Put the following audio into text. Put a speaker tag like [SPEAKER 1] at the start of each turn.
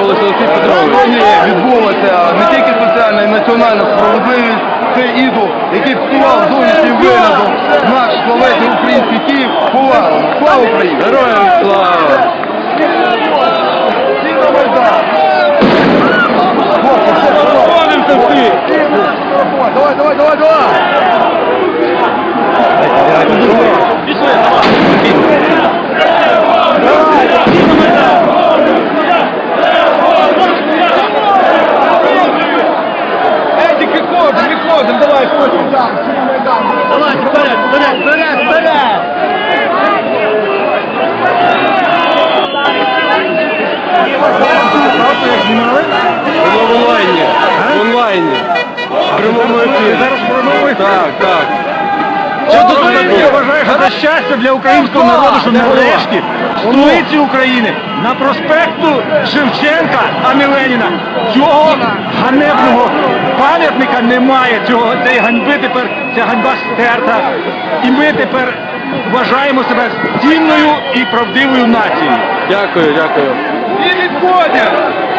[SPEAKER 1] трапилося, Олексій Петрович?
[SPEAKER 2] Відбулася не тільки соціальна і національна справедливість, це ідол, який впливав зовнішнім виглядом наш славетний український Київ повалено. Слава Україні!
[SPEAKER 1] Героям слава!
[SPEAKER 2] Давай, давай, давай! Давай! Відходимо, давай, потім. Давай, вперед, вперед, вперед, вперед!
[SPEAKER 1] В онлайні. В онлайні. В прямому ефірі.
[SPEAKER 2] Зараз промовити.
[SPEAKER 1] Так, так.
[SPEAKER 2] Що
[SPEAKER 1] тут?
[SPEAKER 2] Я вважаю, що це щастя для українського народу, що нарешті в столиці України на проспекту Шевченка, а не Леніна, цього ганебного пам'ятника немає. Цього цієї ганьби тепер ця ганьба стерта. І ми тепер вважаємо себе цінною і правдивою нацією.
[SPEAKER 1] Дякую, дякую.
[SPEAKER 2] І відходять!